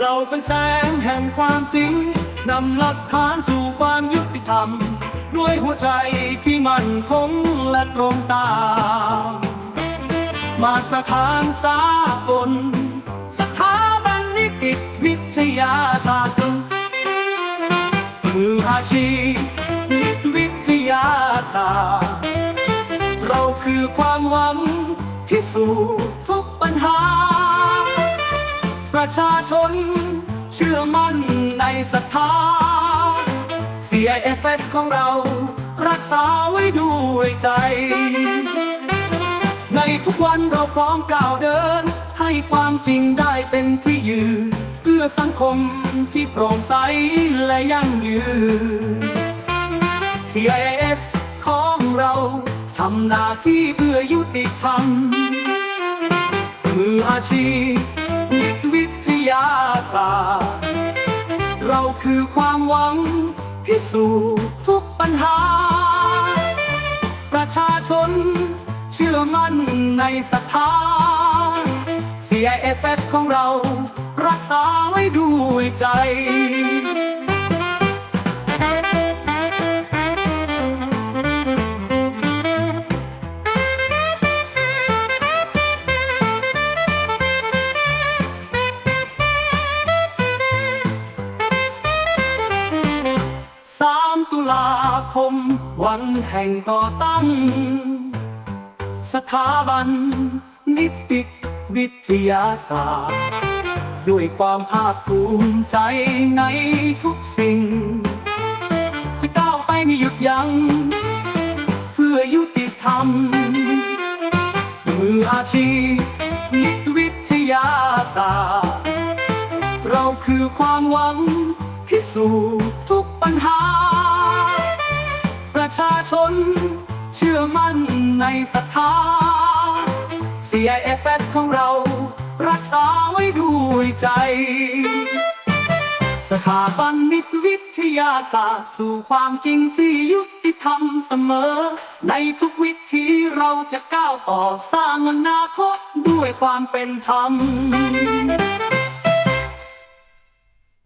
เราเป็นแสงแห่งความจริง นำหลักฐานสู่ความยุติธรรม ด้วยหัวใจที่มั่นคงและตรงตามมาตรฐานสากลสถาบันนิติวิทยาศาสตร์มืออาชีพนิติวิทยาศาสตร์ เราคือความหวังพิสูจน์ทุกปัญหา ประชาชน เชื่อมั่นในศรัทธา CIFS ของเรา รักษาไว้ด้วยใจ ในทุกวันเราพร้อมก้าวเดิน ให้ความจริงได้เป็นที่ยืนเพื่อสังคมที่โปร่งใสและยั่งยืน CIS ของเราทำหน้าที่เพื่อยุติธรรมมืออาชีพ คือความหวัง พิสูจน์ทุกปัญหา ประชาชน เชื่อมั่นในศรัทธา CIFS ของเรา รักษาไว้ด้วยใจ ลาคม วันแห่งต่อตั้ง สถาบัน นิติวิทยาศาสตร์ ด้วยความภาคภูมิใจในทุกสิ่ง จะก้าวไปไม่หยุดยัง้ง เพื่อยุติธรรม มืออาชีพนิติวิทยาศาสตร์ เราคือความหวังพิสูจน์ทุกปัญหา ชาชน เชื่อมั่นในศรัทธา CIFS ของเรารักษาไว้ด้วยใจ สถาบันนิติวิทยาศาสตร์สู่ความจริงที่ยุติธรรมเสมอ ในทุกวิธีเราจะก้าวต่อสร้างอนาคตด้วยความเป็นธรรม